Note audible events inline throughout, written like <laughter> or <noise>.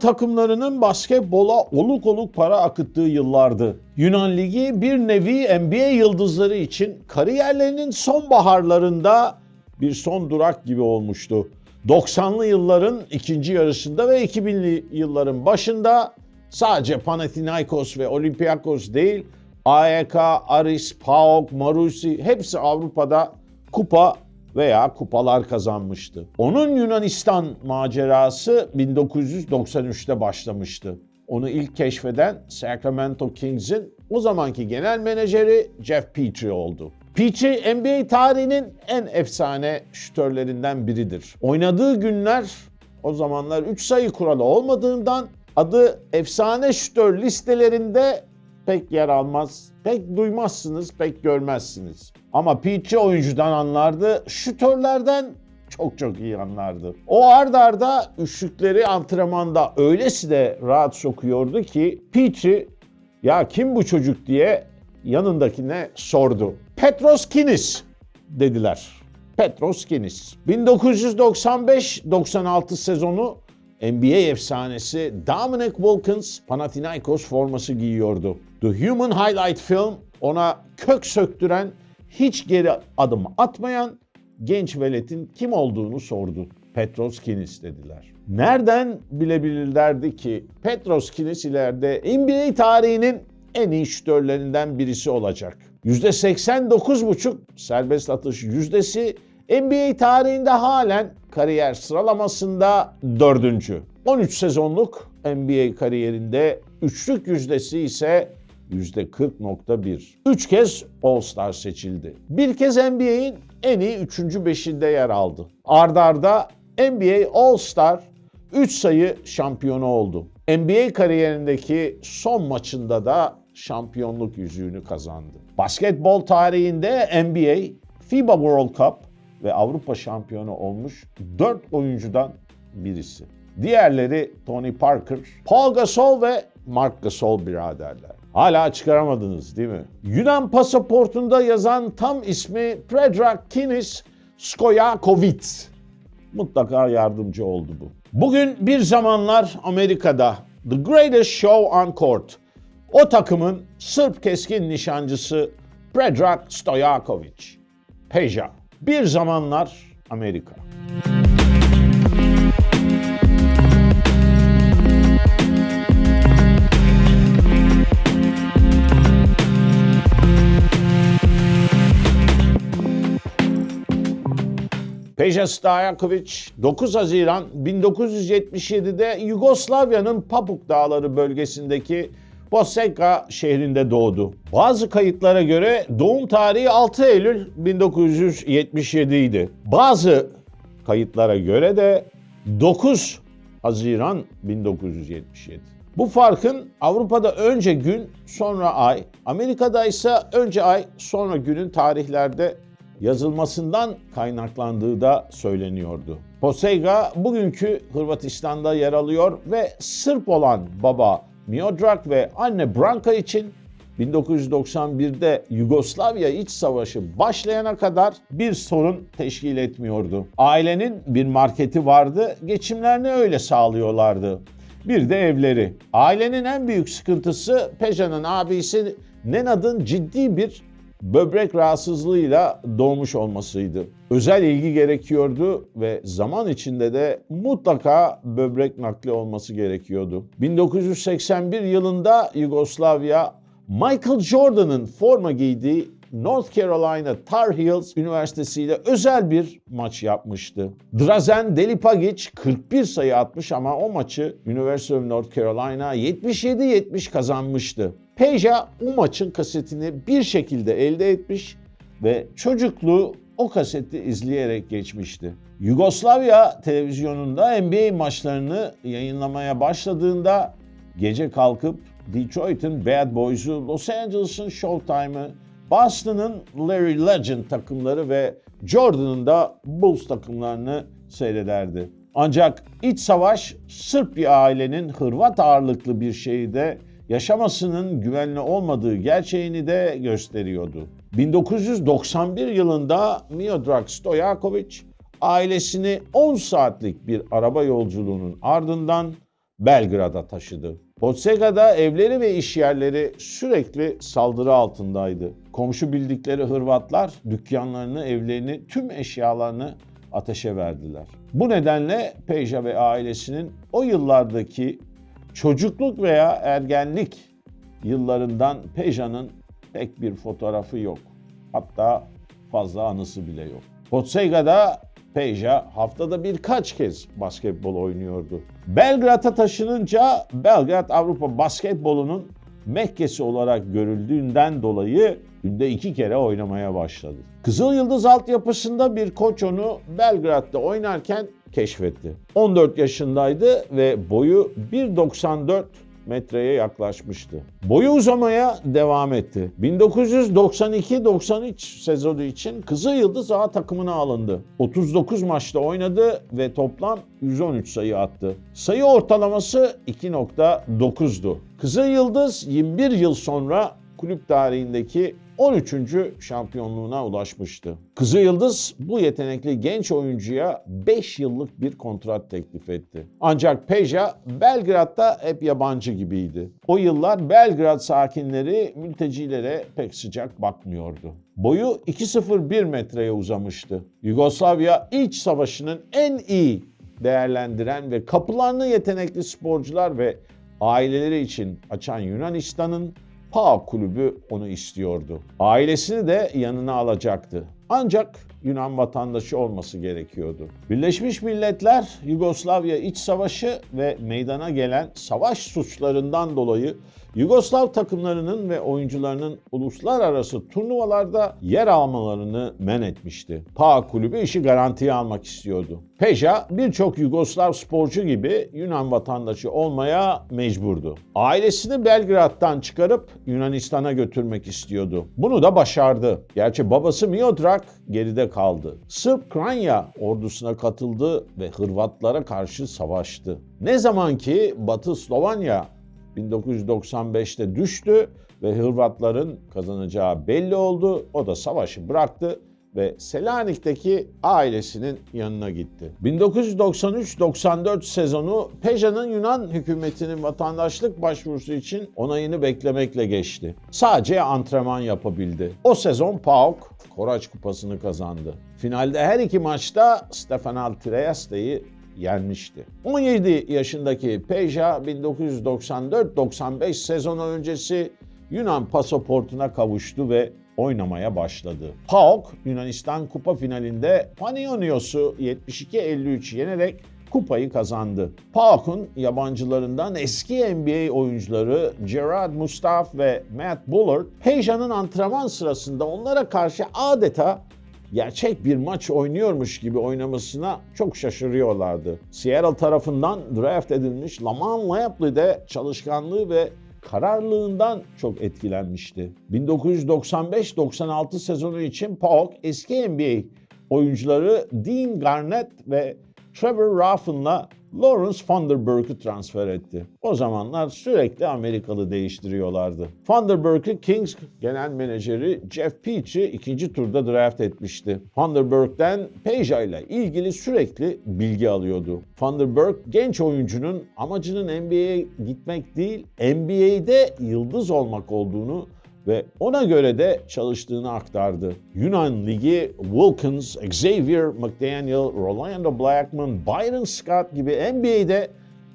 Takımlarının basketbola oluk oluk para akıttığı yıllardı. Yunan Ligi bir nevi NBA yıldızları için kariyerlerinin son baharlarında bir son durak gibi olmuştu. 90'lı yılların ikinci yarısında ve 2000'li yılların başında sadece Panathinaikos ve Olympiakos değil, AEK, Aris, PAOK, Marusi hepsi Avrupa'da kupa veya kupalar kazanmıştı. Onun Yunanistan macerası 1993'te başlamıştı. Onu ilk keşfeden Sacramento Kings'in o zamanki genel menajeri Jeff Petrie oldu. Petrie NBA tarihinin en efsane şütörlerinden biridir. Oynadığı günler o zamanlar 3 sayı kuralı olmadığından adı efsane şütör listelerinde pek yer almaz. Pek duymazsınız, pek görmezsiniz. Ama Petrie oyuncudan anlardı, şütörlerden çok çok iyi anlardı. O ard arda üçlükleri antrenmanda öylesine rahat sokuyordu ki Petrie ya kim bu çocuk diye yanındakine sordu. Petros Kinis dediler. Petros Kinis. 1995-96 sezonu NBA efsanesi Dominic Wilkins Panathinaikos forması giyiyordu. The Human Highlight Film ona kök söktüren, hiç geri adım atmayan genç veletin kim olduğunu sordu. Petros Kinis dediler. Nereden bilebilirlerdi ki Petros Kinis ileride NBA tarihinin en iyi şütörlerinden birisi olacak. %89,5 serbest atış yüzdesi NBA tarihinde halen kariyer sıralamasında dördüncü. 13 sezonluk NBA kariyerinde üçlük yüzdesi ise %40.1. Üç kez All-Star seçildi. Bir kez NBA'in en iyi üçüncü beşinde yer aldı. Ardarda NBA All-Star 3 sayı şampiyonu oldu. NBA kariyerindeki son maçında da şampiyonluk yüzüğünü kazandı. Basketbol tarihinde NBA, FIBA World Cup ve Avrupa şampiyonu olmuş 4 oyuncudan birisi. Diğerleri Tony Parker, Paul Gasol ve Mark Gasol biraderler. Hala çıkaramadınız değil mi? Yunan pasaportunda yazan tam ismi Predrag Kinis Stojakovic. Mutlaka yardımcı oldu bu. Bugün bir zamanlar Amerika'da The Greatest Show on Court. O takımın Sırp keskin nişancısı Predrag Stojakovic. Peja. Bir zamanlar Amerika. Peja Stojakovic 9 Haziran 1977'de Yugoslavya'nın Papuk Dağları bölgesindeki Boseka şehrinde doğdu. Bazı kayıtlara göre doğum tarihi 6 Eylül 1977 idi. Bazı kayıtlara göre de 9 Haziran 1977. Bu farkın Avrupa'da önce gün, sonra ay, Amerika'da ise önce ay, sonra günün tarihlerde yazılmasından kaynaklandığı da söyleniyordu. Posega bugünkü Hırvatistan'da yer alıyor ve Sırp olan baba Miodrag ve anne Branka için 1991'de Yugoslavya İç Savaşı başlayana kadar bir sorun teşkil etmiyordu. Ailenin bir marketi vardı, geçimlerini öyle sağlıyorlardı. Bir de evleri. Ailenin en büyük sıkıntısı Peja'nın abisi Nenad'ın ciddi bir böbrek rahatsızlığıyla doğmuş olmasıydı. Özel ilgi gerekiyordu ve zaman içinde de mutlaka böbrek nakli olması gerekiyordu. 1981 yılında Yugoslavya Michael Jordan'ın forma giydiği North Carolina Tar Heels Üniversitesi ile özel bir maç yapmıştı. Drazen Delipagic 41 sayı atmış ama o maçı University of North Carolina 77-70 kazanmıştı. Peja o maçın kasetini bir şekilde elde etmiş ve çocukluğu o kaseti izleyerek geçmişti. Yugoslavya televizyonunda NBA maçlarını yayınlamaya başladığında gece kalkıp Detroit'in Bad Boys'u, Los Angeles'ın Showtime'ı, Boston'ın Larry Legend takımları ve Jordan'ın da Bulls takımlarını seyrederdi. Ancak iç savaş Sırp bir ailenin Hırvat ağırlıklı bir şehirde yaşamasının güvenli olmadığı gerçeğini de gösteriyordu. 1991 yılında Miodrag Stojakovic ailesini 10 saatlik bir araba yolculuğunun ardından Belgrad'a taşıdı. Podsega'da evleri ve iş yerleri sürekli saldırı altındaydı. Komşu bildikleri Hırvatlar dükkanlarını, evlerini, tüm eşyalarını ateşe verdiler. Bu nedenle Peja ve ailesinin o yıllardaki çocukluk veya ergenlik yıllarından Peja'nın pek bir fotoğrafı yok. Hatta fazla anısı bile yok. Podsega'da Peja haftada birkaç kez basketbol oynuyordu. Belgrad'a taşınınca Belgrad Avrupa basketbolunun Mekke'si olarak görüldüğünden dolayı günde iki kere oynamaya başladı. Kızıl Yıldız altyapısında bir koç onu Belgrad'da oynarken keşfetti. 14 yaşındaydı ve boyu 1.94 metreye yaklaşmıştı. Boyu uzamaya devam etti. 1992-93 sezonu için Kızıl Yıldız A takımına alındı. 39 maçta oynadı ve toplam 113 sayı attı. Sayı ortalaması 2.9'du. Kızıl Yıldız 21 yıl sonra kulüp tarihindeki 13. şampiyonluğuna ulaşmıştı. Kızıl Yıldız bu yetenekli genç oyuncuya 5 yıllık bir kontrat teklif etti. Ancak Peja Belgrad'da hep yabancı gibiydi. O yıllar Belgrad sakinleri mültecilere pek sıcak bakmıyordu. Boyu 2.01 metreye uzamıştı. Yugoslavya İç Savaşı'nın en iyi değerlendiren ve kapılarını yetenekli sporcular ve aileleri için açan Yunanistan'ın PAOK kulübü onu istiyordu. Ailesini de yanına alacaktı. Ancak Yunan vatandaşı olması gerekiyordu. Birleşmiş Milletler Yugoslavya İç Savaşı ve meydana gelen savaş suçlarından dolayı Yugoslav takımlarının ve oyuncularının uluslararası turnuvalarda yer almalarını men etmişti. PAOK kulübü işi garantiye almak istiyordu. Peja birçok Yugoslav sporcu gibi Yunan vatandaşı olmaya mecburdu. Ailesini Belgrad'dan çıkarıp Yunanistan'a götürmek istiyordu. Bunu da başardı. Gerçi babası Miodrag geride kaldı. Sırp Kranya ordusuna katıldı ve Hırvatlara karşı savaştı. Ne zaman ki Batı Slovanya 1995'te düştü ve Hırvatların kazanacağı belli oldu. O da savaşı bıraktı ve Selanik'teki ailesinin yanına gitti. 1993-94 sezonu Peja'nın Yunan hükümetinin vatandaşlık başvurusu için onayını beklemekle geçti. Sadece antrenman yapabildi. O sezon PAOK Koraç Kupası'nı kazandı. Finalde her iki maçta Stefanel Trieste'yi yenmişti. 17 yaşındaki Peja 1994-95 sezonu öncesi Yunan pasaportuna kavuştu ve oynamaya başladı. PAOK Yunanistan Kupa finalinde Panionios'u 72-53 yenerek kupayı kazandı. PAOK'un yabancılarından eski NBA oyuncuları Gerard Mustaf ve Matt Bullard, Peja'nın antrenman sırasında onlara karşı adeta gerçek bir maç oynuyormuş gibi oynamasına çok şaşırıyorlardı. Seattle tarafından draft edilmiş Laman Lampley de çalışkanlığı ve kararlılığından çok etkilenmişti. 1995-96 sezonu için PAOK eski NBA oyuncuları Dean Garnett ve Trevor Raffin'la Lawrence Vanderberg'ü transfer etti. O zamanlar sürekli Amerikalı değiştiriyorlardı. Vanderberg'ü Kings genel menajeri Jeff Petrie ikinci turda draft etmişti. Vanderberg'den Peja ile ilgili sürekli bilgi alıyordu. Vanderberg genç oyuncunun amacının NBA'ye gitmek değil, NBA'de yıldız olmak olduğunu ve ona göre de çalıştığını aktardı. Yunan Ligi Wilkins, Xavier McDaniel, Rolando Blackman, Byron Scott gibi NBA'de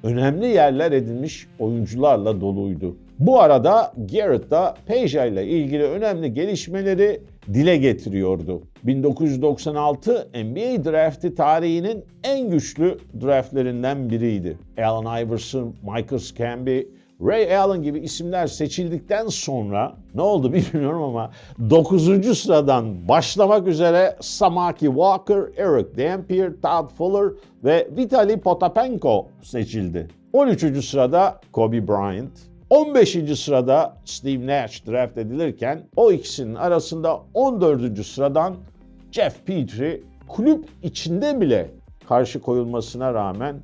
önemli yerler edinmiş oyuncularla doluydu. Bu arada Garrett da Peja ile ilgili önemli gelişmeleri dile getiriyordu. 1996 NBA drafti tarihinin en güçlü draftlerinden biriydi. Allen Iverson, Michael Scamby, Ray Allen gibi isimler seçildikten sonra ne oldu <laughs> bilmiyorum ama 9. sıradan başlamak üzere Samaki Walker, Eric Dampier, Todd Fuller ve Vitaly Potapenko seçildi. 13. sırada Kobe Bryant, 15. sırada Steve Nash draft edilirken o ikisinin arasında 14. sıradan Jeff Petrie kulüp içinde bile karşı koyulmasına rağmen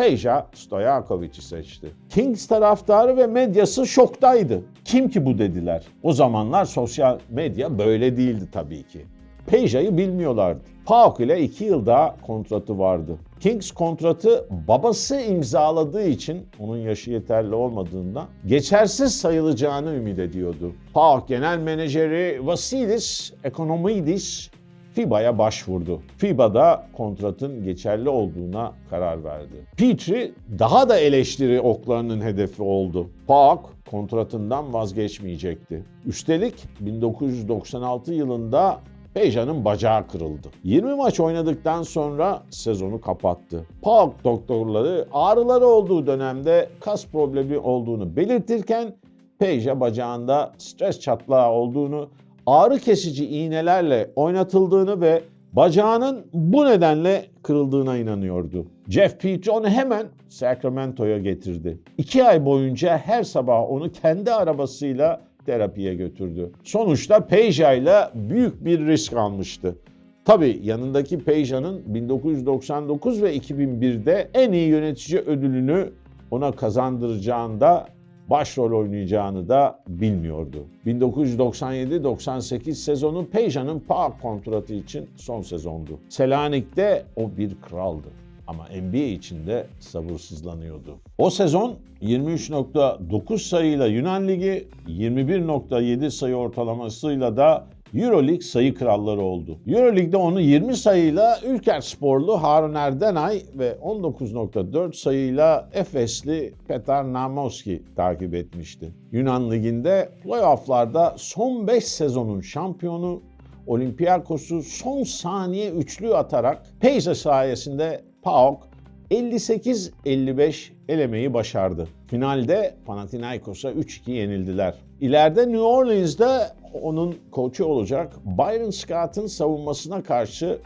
Peja Stojakovic'i seçti. Kings taraftarı ve medyası şoktaydı. Kim ki bu dediler. O zamanlar sosyal medya böyle değildi tabii ki. Peja'yı bilmiyorlardı. Pauk ile 2 yıl daha kontratı vardı. Kings kontratı babası imzaladığı için onun yaşı yeterli olmadığından geçersiz sayılacağını ümit ediyordu. Pauk genel menajeri Vasilis Ekonomidis FIBA'ya başvurdu. FIBA da kontratın geçerli olduğuna karar verdi. Petrie daha da eleştiri oklarının hedefi oldu. Pauk kontratından vazgeçmeyecekti. Üstelik 1996 yılında Peja'nın bacağı kırıldı. 20 maç oynadıktan sonra sezonu kapattı. Pauk doktorları ağrıları olduğu dönemde kas problemi olduğunu belirtirken Peja bacağında stres çatlağı olduğunu, ağrı kesici iğnelerle oynatıldığını ve bacağının bu nedenle kırıldığına inanıyordu. Jeff Petrie onu hemen Sacramento'ya getirdi. İki ay boyunca her sabah onu kendi arabasıyla terapiye götürdü. Sonuçta Peja ile büyük bir risk almıştı. Tabii yanındaki Peja'nın 1999 ve 2001'de en iyi yönetici ödülünü ona kazandıracağında başrol oynayacağını da bilmiyordu. 1997-98 sezonu Peja'nın PAOK kontratı için son sezondu. Selanik'te o bir kraldı ama NBA için de sabırsızlanıyordu. O sezon 23.9 sayıyla Yunan Ligi, 21.7 sayı ortalamasıyla da Euroleague sayı kralları oldu. Euroleague'de onu 20 sayıyla Ülker Sporlu Harun Erdenay ve 19.4 sayıyla Efesli Petar Namoski takip etmişti. Yunan Ligi'nde playofflarda son 5 sezonun şampiyonu Olympiakos'u son saniye üçlü atarak Peyza sayesinde PAOK 58-55 elemeyi başardı. Finalde Panathinaikos'a 3-2 yenildiler. İleride New Orleans'da onun koçu olacak Byron Scott'ın savunmasına karşı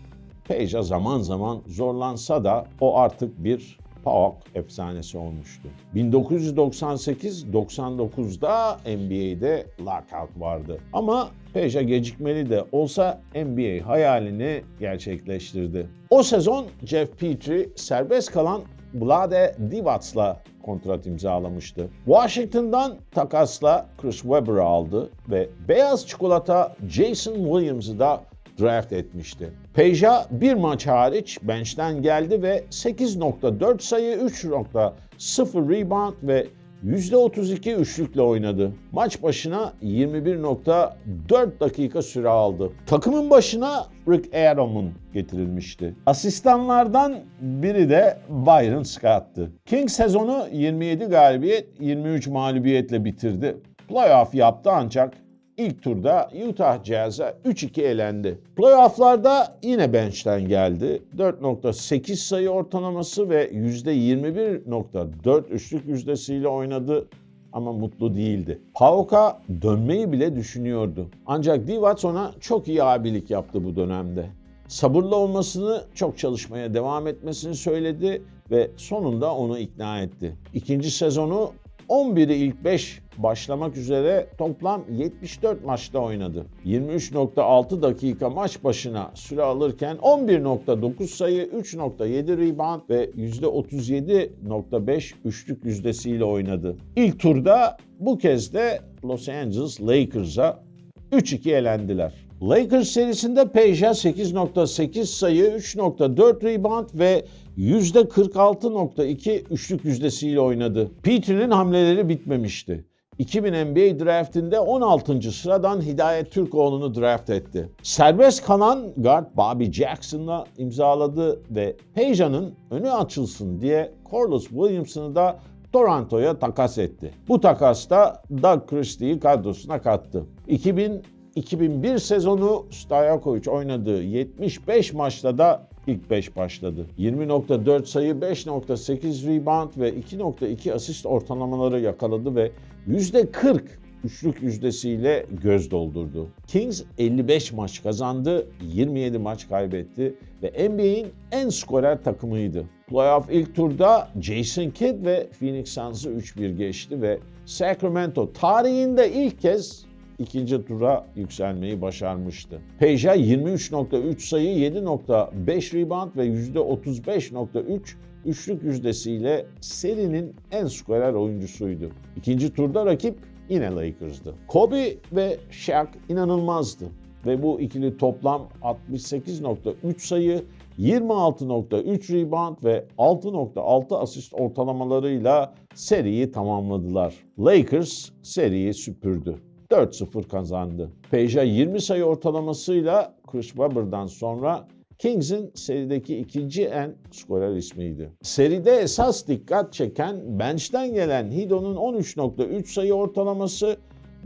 Peja zaman zaman zorlansa da o artık bir PAOK efsanesi olmuştu. 1998-99'da NBA'de lockout vardı. Ama Peja gecikmeli de olsa NBA hayalini gerçekleştirdi. O sezon Jeff Petrie serbest kalan Vlade Divats'la kontrat imzalamıştı. Washington'dan takasla Chris Webber'ı aldı ve beyaz çikolata Jason Williams'ı da draft etmişti. Peja bir maç hariç bench'ten geldi ve 8.4 sayı, 3.0 rebound ve %32 üçlükle oynadı. Maç başına 21.4 dakika süre aldı. Takımın başına Rick Adam'ın getirilmişti. Asistanlardan biri de Byron Scott'tı. King sezonu 27 galibiyet, 23 mağlubiyetle bitirdi. Playoff yaptı ancak İlk turda Utah Jazz'a 3-2 elendi. Playoff'larda yine bench'ten geldi. 4.8 sayı ortalaması ve %21.4 üçlük yüzdesiyle oynadı ama mutlu değildi. Pauk'a dönmeyi bile düşünüyordu. Ancak Divac ona çok iyi abilik yaptı bu dönemde. Sabırlı olmasını, çok çalışmaya devam etmesini söyledi ve sonunda onu ikna etti. İkinci sezonu 11'i ilk 5 başlamak üzere toplam 74 maçta oynadı. 23.6 dakika maç başına süre alırken 11.9 sayı, 3.7 rebound ve %37.5 üçlük yüzdesiyle oynadı. İlk turda bu kez de Los Angeles Lakers'a 3-2 elendiler. Lakers serisinde Peja 8.8 sayı, 3.4 rebound ve %46.2 üçlük yüzdesiyle oynadı. Peter'in hamleleri bitmemişti. 2000 NBA draftinde 16. sıradan Hidayet Türkoğlu'nu draft etti. Serbest kalan guard Bobby Jackson'la imzaladı ve Peja'nın önü açılsın diye Corliss Williamson'ı da Toronto'ya takas etti. Bu takasta Doug Christie'yi kadrosuna kattı. 2000 2001 sezonu Stojakovic oynadığı 75 maçta da ilk 5 başladı. 20.4 sayı, 5.8 rebound ve 2.2 asist ortalamaları yakaladı ve %40 üçlük yüzdesiyle göz doldurdu. Kings 55 maç kazandı, 27 maç kaybetti ve NBA'in en skorer takımıydı. Playoff ilk turda Jason Kidd ve Phoenix Suns'ı 3-1 geçti ve Sacramento tarihinde ilk kez ikinci tura yükselmeyi başarmıştı. Peja 23.3 sayı, 7.5 rebound ve %35.3 üçlük yüzdesiyle serinin en skorer oyuncusuydu. İkinci turda rakip yine Lakers'dı. Kobe ve Shaq inanılmazdı. ve bu ikili toplam 68.3 sayı, 26.3 rebound ve 6.6 asist ortalamalarıyla seriyi tamamladılar. Lakers seriyi süpürdü. 4-0 kazandı. Peja 20 sayı ortalamasıyla Chris Webber'dan sonra Kings'in serideki ikinci en skorer ismiydi. Seride esas dikkat çeken bench'ten gelen Hido'nun 13.3 sayı ortalaması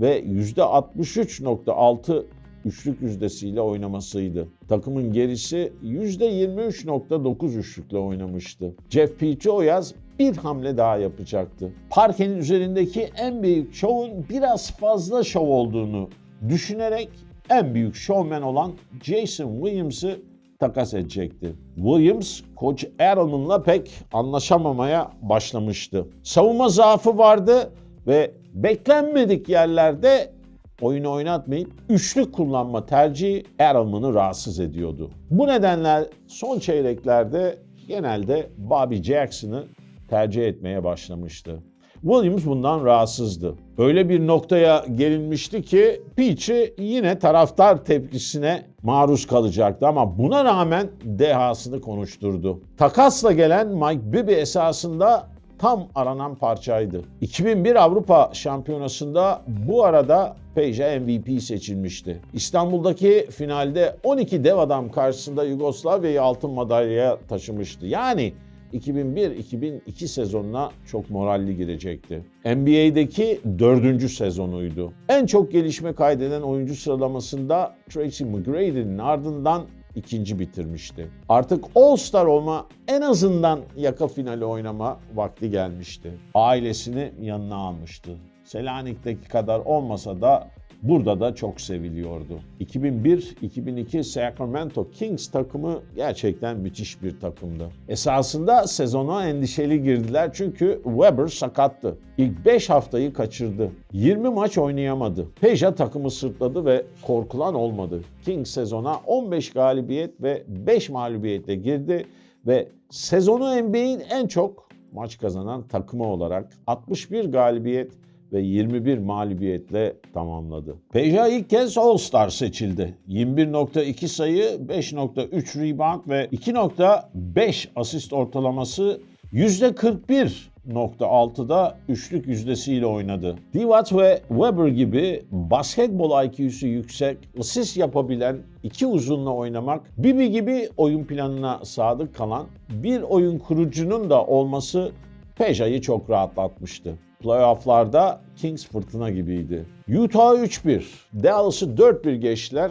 ve %63.6 üçlük yüzdesiyle oynamasıydı. Takımın gerisi %23.9 üçlükle oynamıştı. Jeff Peach'i o yaz bir hamle daha yapacaktı. Parkenin üzerindeki en büyük şovun biraz fazla şov olduğunu düşünerek en büyük şovmen olan Jason Williams'ı takas edecekti. Williams, koç Edelman'la pek anlaşamamaya başlamıştı. Savunma zaafı vardı ve beklenmedik yerlerde oyunu oynatmayıp üçlük kullanma tercihi Edelman'ı rahatsız ediyordu. Bu nedenle son çeyreklerde genelde Bobby Jackson'ı tercih etmeye başlamıştı. Williams bundan rahatsızdı. Öyle bir noktaya gelinmişti ki Peach'i yine taraftar tepkisine maruz kalacaktı ama buna rağmen dehasını konuşturdu. Takasla gelen Mike Bibby esasında tam aranan parçaydı. 2001 Avrupa Şampiyonası'nda bu arada Peja MVP seçilmişti. İstanbul'daki finalde 12 dev adam karşısında Yugoslavya'yı altın madalyaya taşımıştı. Yani 2001-2002 sezonuna çok moralli girecekti. NBA'deki dördüncü sezonuydu. En çok gelişme kaydeden oyuncu sıralamasında Tracy McGrady'nin ardından ikinci bitirmişti. Artık All-Star olma en azından yaka finali oynama vakti gelmişti. Ailesini yanına almıştı. Selanik'teki kadar olmasa da burada da çok seviliyordu. 2001-2002 Sacramento Kings takımı gerçekten müthiş bir takımdı. Esasında sezona endişeli girdiler çünkü Weber sakattı. İlk 5 haftayı kaçırdı. 20 maç oynayamadı. Peja takımı sırtladı ve korkulan olmadı. Kings sezona 15 galibiyet ve 5 mağlubiyetle girdi ve sezonu NBA'in en çok maç kazanan takımı olarak 61 galibiyet ve 21 mağlubiyetle tamamladı. Peja ilk kez All-Star seçildi. 21.2 sayı, 5.3 rebound ve 2.5 asist ortalaması %41.6'da üçlük yüzdesiyle oynadı. Divac ve Weber gibi basketbol IQ'su yüksek, asist yapabilen iki uzunla oynamak, Bibi gibi oyun planına sadık kalan bir oyun kurucunun da olması Peja'yı çok rahatlatmıştı. Playoff'larda Kings fırtına gibiydi. Utah 3-1, Dallas'ı 4-1 geçtiler.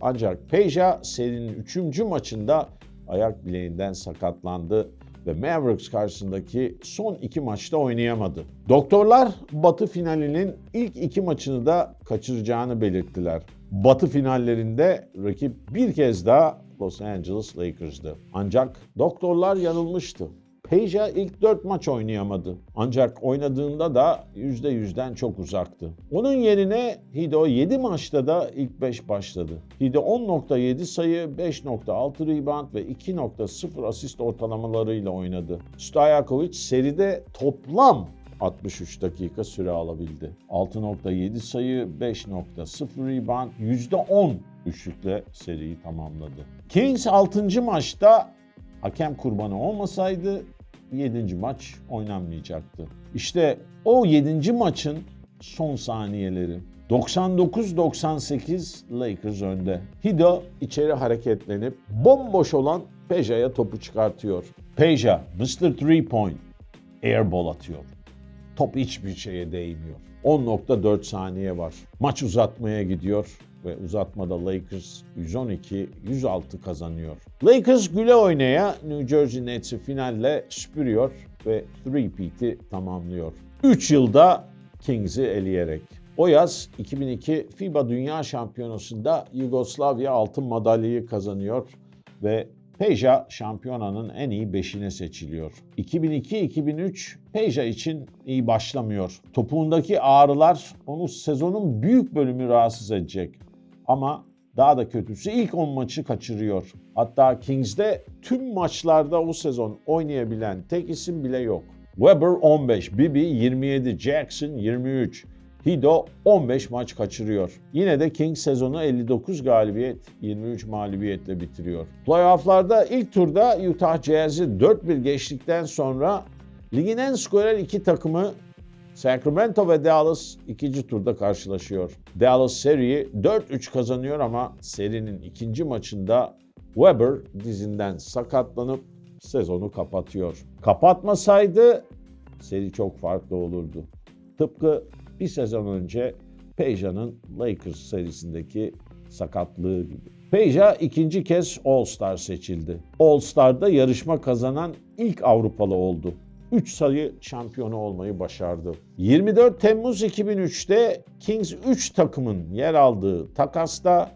Ancak Peja serinin 3. maçında ayak bileğinden sakatlandı ve Mavericks karşısındaki son iki maçta oynayamadı. Doktorlar Batı finalinin ilk iki maçını da kaçıracağını belirttiler. Batı finallerinde rakip bir kez daha Los Angeles Lakers'dı. Ancak doktorlar yanılmıştı. Peja ilk 4 maç oynayamadı. Ancak oynadığında da %100'den çok uzaktı. Onun yerine Hido 7 maçta da ilk 5 başladı. Hido 10.7 sayı, 5.6 rebound ve 2.0 asist ortalamalarıyla oynadı. Stojakovic seride toplam 63 dakika süre alabildi. 6.7 sayı, 5.0 rebound, %10 üçlükle seriyi tamamladı. Kings 6. maçta hakem kurbanı olmasaydı 7. maç oynanmayacaktı. İşte o 7. maçın son saniyeleri. 99-98 Lakers önde. Hido içeri hareketlenip bomboş olan Peja'ya topu çıkartıyor. Peja, Mr. Three Point, airball atıyor. Top hiçbir şeye değmiyor. 10.4 saniye var. Maç uzatmaya gidiyor ve uzatmada Lakers 112-106 kazanıyor. Lakers güle oynaya New Jersey Nets'i finalle süpürüyor ve 3-peat'i tamamlıyor. 3 yılda Kings'i eleyerek. O yaz 2002 FIBA Dünya Şampiyonası'nda Yugoslavya altın madalyayı kazanıyor ve Peja şampiyonanın en iyi beşine seçiliyor. 2002-2003 Peja için iyi başlamıyor. Topuğundaki ağrılar onu sezonun büyük bölümü rahatsız edecek. Ama daha da kötüsü ilk 10 maçı kaçırıyor. Hatta Kings'de tüm maçlarda o sezon oynayabilen tek isim bile yok. Weber 15, Bibi 27, Jackson 23, Hido 15 maç kaçırıyor. Yine de Kings sezonu 59 galibiyet, 23 mağlubiyetle bitiriyor. Playoff'larda ilk turda Utah Jazz'i 4-1 geçtikten sonra ligin en skorer iki takımı Sacramento ve Dallas ikinci turda karşılaşıyor. Dallas seriyi 4-3 kazanıyor ama serinin ikinci maçında Weber dizinden sakatlanıp sezonu kapatıyor. Kapatmasaydı seri çok farklı olurdu. Tıpkı bir sezon önce Peja'nın Lakers serisindeki sakatlığı gibi. Peja ikinci kez All-Star seçildi. All-Star'da yarışma kazanan ilk Avrupalı oldu. 3 sayı şampiyonu olmayı başardı. 24 Temmuz 2003'te Kings 3 takımın yer aldığı takasta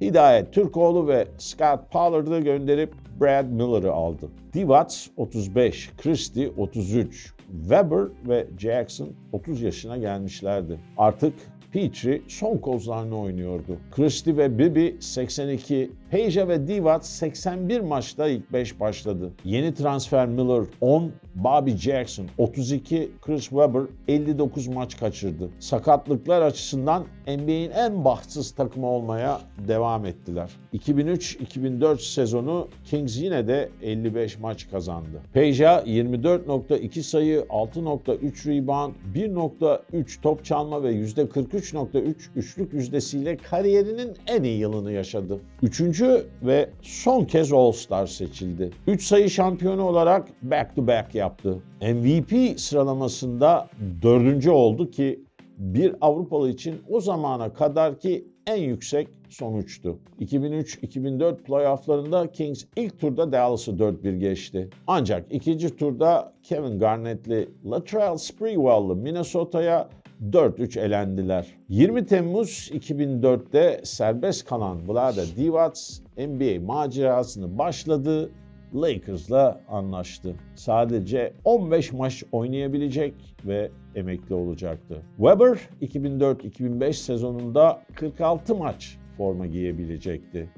Hidayet Türkoğlu ve Scott Pollard'ı gönderip Brad Miller'ı aldı. Divac 35, Christie 33, Weber ve Jackson 30 yaşına gelmişlerdi. Artık Petrie son kozlarını oynuyordu. Christie ve Bibi 82, Peja ve Divac 81 maçta ilk 5 başladı. Yeni transfer Miller 10, Bobby Jackson 32, Chris Webber 59 maç kaçırdı. Sakatlıklar açısından NBA'in en bahtsız takımı olmaya devam ettiler. 2003-2004 sezonu Kings yine de 55 maç kazandı. Peja 24.2 sayı, 6.3 rebound, 1.3 top çalma ve %43.3 üçlük yüzdesiyle kariyerinin en iyi yılını yaşadı. Üçüncü ve son kez All-Star seçildi. 3 sayı şampiyonu olarak back to back yaptı. MVP sıralamasında dördüncü oldu ki bir Avrupalı için o zamana kadarki en yüksek sonuçtu. 2003-2004 playofflarında Kings ilk turda Dallas'ı 4-1 geçti. Ancak ikinci turda Kevin Garnett'li Latrell Sprewell'lı Minnesota'ya 4-3 elendiler. 20 Temmuz 2004'te serbest kalan Vlada Divac NBA macerasını başladı. Lakers'la anlaştı. Sadece 15 maç oynayabilecek ve emekli olacaktı. Weber 2004-2005 sezonunda 46 maç forma giyebilecekti.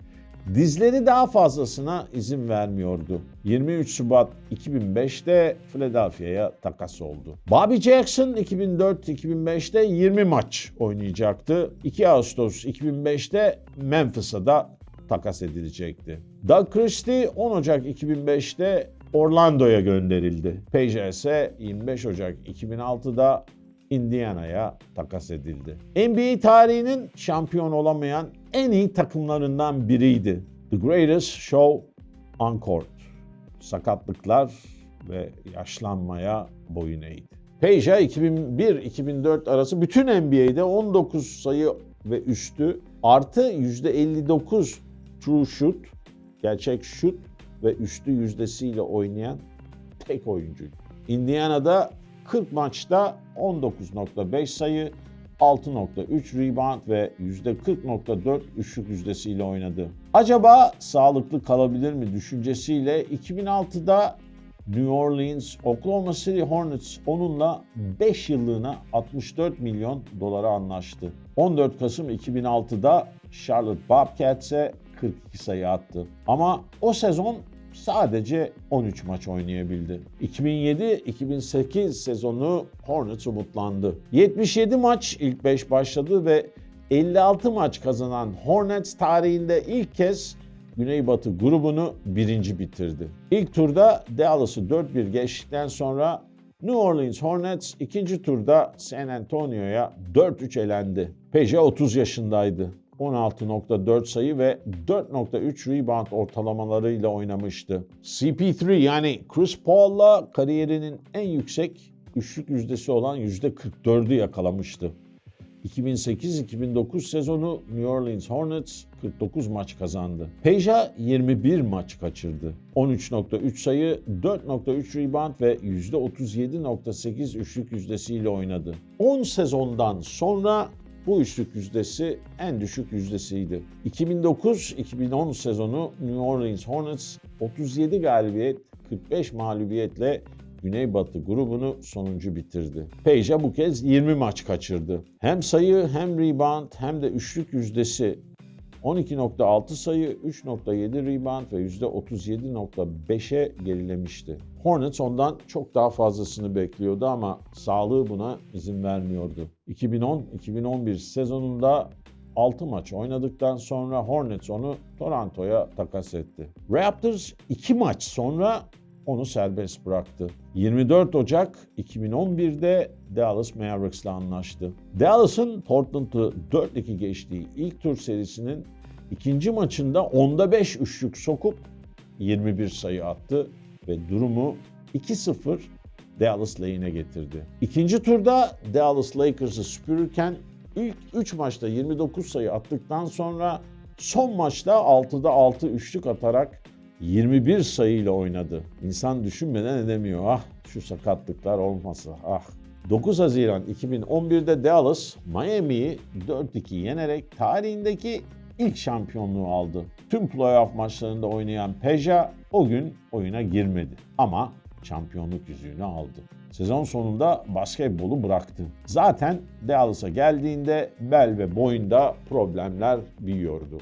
Dizleri daha fazlasına izin vermiyordu. 23 Şubat 2005'te Philadelphia'ya takas oldu. Bobby Jackson 2004-2005'te 20 maç oynayacaktı. 2 Ağustos 2005'te Memphis'a da takas edilecekti. Doug Christie 10 Ocak 2005'te Orlando'ya gönderildi. Peja ise 25 Ocak 2006'da Indiana'ya takas edildi. NBA tarihinin şampiyon olamayan en iyi takımlarından biriydi. The Greatest Show on Court. Sakatlıklar ve yaşlanmaya boyun eğdi. Peja 2001-2004 arası bütün NBA'de 19 sayı ve üstü artı %59 true shoot, gerçek şut ve üstü yüzdesiyle oynayan tek oyuncuydu. Indiana'da 40 maçta 19.5 sayı, 6.3 rebound ve %40.4 üçlük yüzdesiyle oynadı. Acaba sağlıklı kalabilir mi düşüncesiyle 2006'da New Orleans, Oklahoma City Hornets onunla 5 yıllığına 64 milyon dolara anlaştı. 14 Kasım 2006'da Charlotte Bobcats'e 42 sayı attı. Ama o sezon sadece 13 maç oynayabildi. 2007-2008 sezonu Hornets umutlandı. 77 maç ilk 5 başladı ve 56 maç kazanan Hornets tarihinde ilk kez Güneybatı grubunu birinci bitirdi. İlk turda Dallas'ı 4-1 geçtikten sonra New Orleans Hornets ikinci turda San Antonio'ya 4-3 elendi. Peja 30 yaşındaydı. 16.4 sayı ve 4.3 rebound ortalamalarıyla oynamıştı. CP3 yani Chris Paul'la kariyerinin en yüksek üçlük yüzdesi olan %44'ü yakalamıştı. 2008-2009 sezonu New Orleans Hornets 49 maç kazandı. Peja 21 maç kaçırdı. 13.3 sayı, 4.3 rebound ve %37.8 üçlük yüzdesiyle oynadı. 10 sezondan sonra bu üçlük yüzdesi en düşük yüzdesiydi. 2009-2010 sezonu New Orleans Hornets 37 galibiyet, 45 mağlubiyetle Güneybatı grubunu sonuncu bitirdi. Peja bu kez 20 maç kaçırdı. Hem sayı hem rebound hem de üçlük yüzdesi 12.6 sayı, 3.7 rebound ve %37.5'e gerilemişti. Hornets ondan çok daha fazlasını bekliyordu ama sağlığı buna izin vermiyordu. 2010-2011 sezonunda 6 maç oynadıktan sonra Hornets onu Toronto'ya takas etti. Raptors 2 maç sonra onu serbest bıraktı. 24 Ocak 2011'de Dallas Mavericks'la anlaştı. Dallas'ın Portland'ı 4-2 geçtiği ilk tur serisinin ikinci maçında 10'da 5 üçlük sokup 21 sayı attı ve durumu 2-0 Dallas lehine getirdi. İkinci turda Dallas Lakers'ı süpürürken ilk 3 maçta 29 sayı attıktan sonra son maçta 6'da 6 üçlük atarak 21 sayıyla oynadı. İnsan düşünmeden edemiyor. Ah şu sakatlıklar olmasa ah. 9 Haziran 2011'de Dallas Miami'yi 4-2 yenerek tarihindeki ilk şampiyonluğu aldı. Tüm playoff maçlarında oynayan Peja o gün oyuna girmedi ama şampiyonluk yüzüğünü aldı. Sezon sonunda basketbolu bıraktı. Zaten Dallas'a geldiğinde bel ve boyunda problemler büyüyordu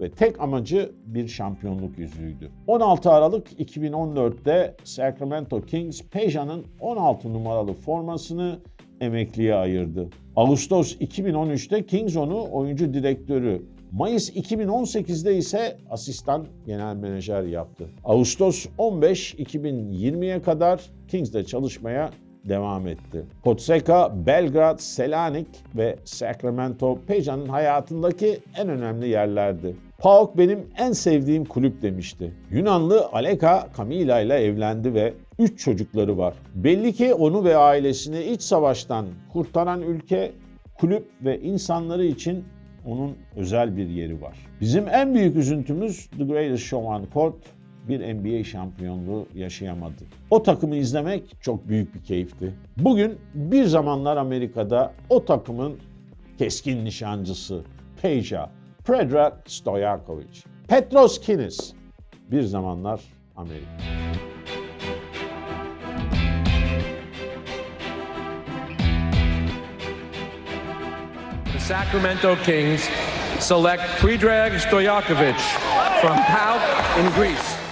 ve tek amacı bir şampiyonluk yüzüğüydü. 16 Aralık 2014'te Sacramento Kings Peja'nın 16 numaralı formasını emekliye ayırdı. Ağustos 2013'te Kings onu oyuncu direktörü, Mayıs 2018'de ise asistan genel menajer yaptı. Ağustos 15 2020'ye kadar Kings'de çalışmaya devam etti. Potseka, Belgrad, Selanik ve Sacramento Peja'nın hayatındaki en önemli yerlerdi. PAOK benim en sevdiğim kulüp demişti. Yunanlı Aleka Camila ile evlendi ve 3 çocukları var. Belli ki onu ve ailesini iç savaştan kurtaran ülke, kulüp ve insanları için onun özel bir yeri var. Bizim en büyük üzüntümüz The Greatest Show on Court bir NBA şampiyonluğu yaşayamadı. O takımı izlemek çok büyük bir keyifti. Bugün bir zamanlar Amerika'da o takımın keskin nişancısı Peja, Predrag Stojakovic, Petros Kinis bir zamanlar Amerika. The Sacramento Kings select Predrag Stojakovic from PAOK in Greece.